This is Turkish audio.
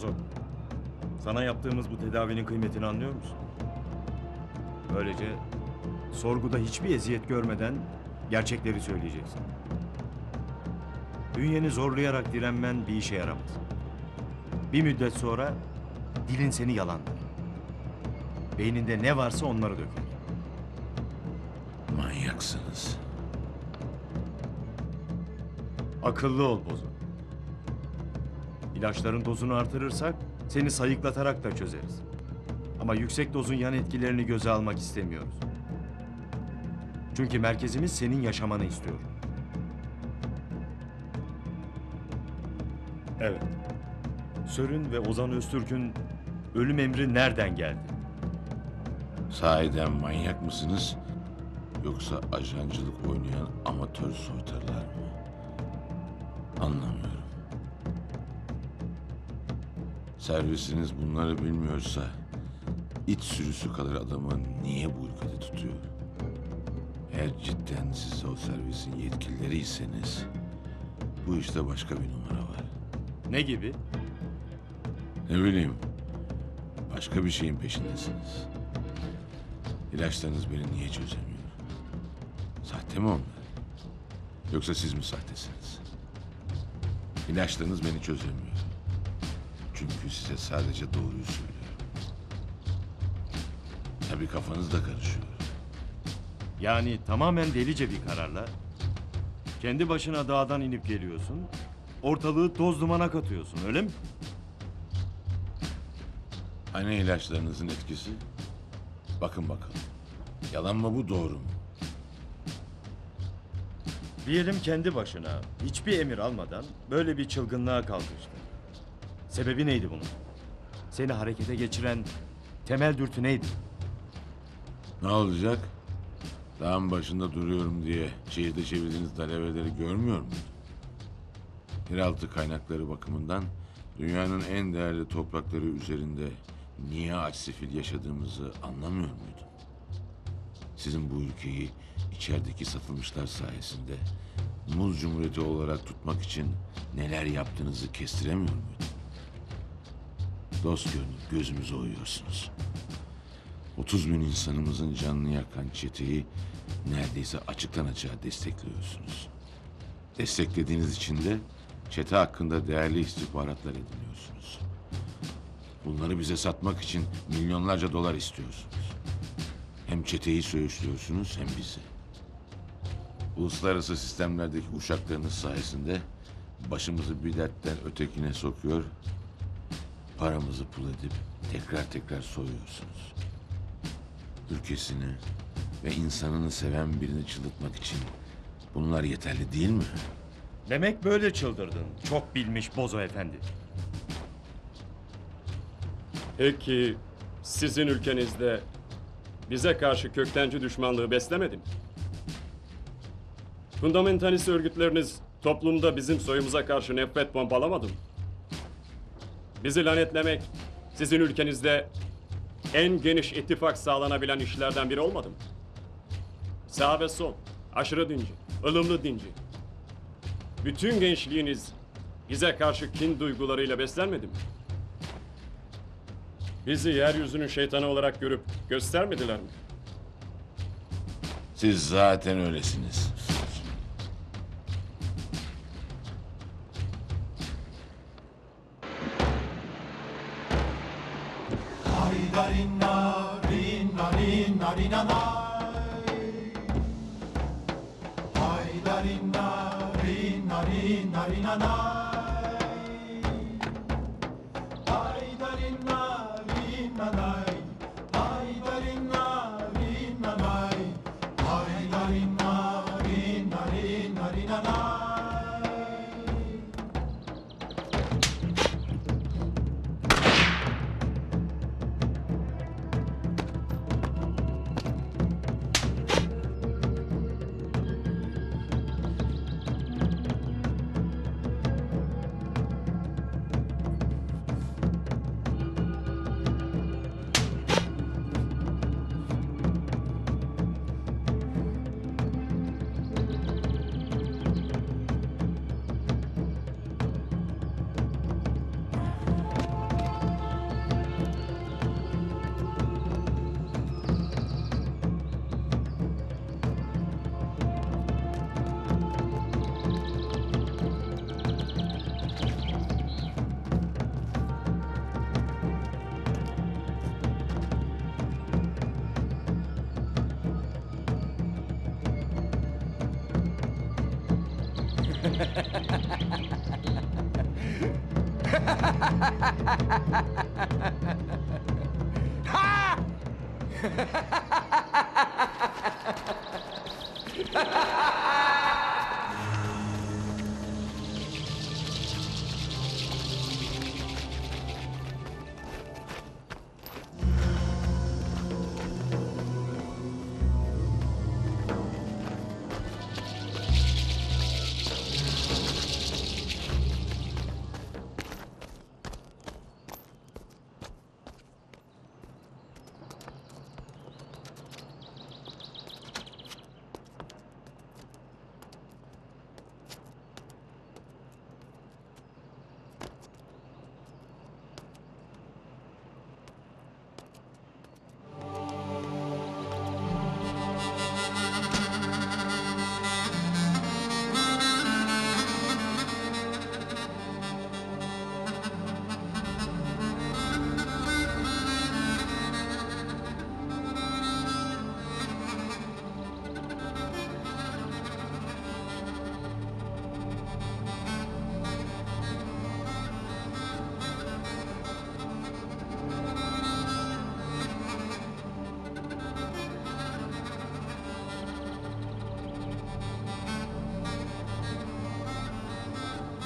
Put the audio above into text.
Bozo. Sana yaptığımız bu tedavinin kıymetini anlıyor musun? Böylece sorguda hiçbir eziyet görmeden gerçekleri söyleyeceksin. Bünyeni zorlayarak direnmen bir işe yaramaz. Bir müddet sonra dilin seni yalanlar. Beyninde ne varsa onları döker. Manyaksınız. Akıllı ol Bozo. İlaçların dozunu artırırsak seni sayıklatarak da çözeriz. Ama yüksek dozun yan etkilerini göze almak istemiyoruz. Çünkü merkezimiz senin yaşamanı istiyor. Evet. Sörün ve Ozan Öztürk'ün ölüm emri nereden geldi? Sahiden manyak mısınız? Yoksa ajancılık oynayan amatör soytarılar mı? Anlamıyorum. Servisiniz bunları bilmiyorsa iç sürüsü kadar adamı niye bu ülkede tutuyor? Eğer cidden siz o servisin yetkilileriyseniz bu işte başka bir numara var. Ne gibi? Ne bileyim. Başka bir şeyin peşindesiniz. İlaçlarınız beni niye çözemiyor? Sahte mi onlar? Yoksa siz mi sahtesiniz? İlaçlarınız beni çözemiyor. Çünkü size sadece doğruyu söylüyorum. Tabii kafanız da karışıyor. Yani tamamen delice bir kararla kendi başına dağdan inip geliyorsun. Ortalığı toz dumana katıyorsun öyle mi? Hani ilaçlarınızın etkisi? Bakın bakalım. Yalan mı bu doğru mu? Diyelim kendi başına hiçbir emir almadan böyle bir çılgınlığa kalkıştı. Sebebi neydi bunun? Seni harekete geçiren temel dürtü neydi? Ne olacak? Dağın başında duruyorum diye şehirde çevirdiğiniz dalaveleri görmüyor muydun? Yeraltı kaynakları bakımından dünyanın en değerli toprakları üzerinde niye aç sefil yaşadığımızı anlamıyor muydun? Sizin bu ülkeyi içerideki satılmışlar sayesinde muz cumhuriyeti olarak tutmak için neler yaptığınızı kestiremiyor muydun? Dost görünüp gözümüze oyuyorsunuz. 30 bin insanımızın canını yakan çeteyi neredeyse açıktan açığa destekliyorsunuz. Desteklediğiniz için de çete hakkında değerli istihbaratlar ediniyorsunuz. Bunları bize satmak için milyonlarca dolar istiyorsunuz. Hem çeteyi söğüşlüyorsunuz hem bizi. Uluslararası sistemlerdeki uşaklarınız sayesinde başımızı bir dertten ötekine sokuyor, paramızı pul edip tekrar tekrar soyuyorsunuz ülkesini ve insanını seven birini çıldırtmak için bunlar yeterli değil mi? Demek böyle çıldırdın. Çok bilmiş Bozo Efendi. Peki sizin ülkenizde bize karşı köktenci düşmanlığı beslemedi mi? Fundamentalist örgütleriniz toplumda bizim soyumuza karşı nefret pompalamadı mı? Bizi lanetlemek sizin ülkenizde en geniş ittifak sağlanabilen işlerden biri olmadı mı? Sağ ve sol, aşırı dinci, ılımlı dinci. Bütün gençliğiniz bize karşı kin duygularıyla beslenmedi mi? Bizi yeryüzünün şeytanı olarak görüp göstermediler mi? Siz zaten öylesiniz. Ramana. ha ha ha ha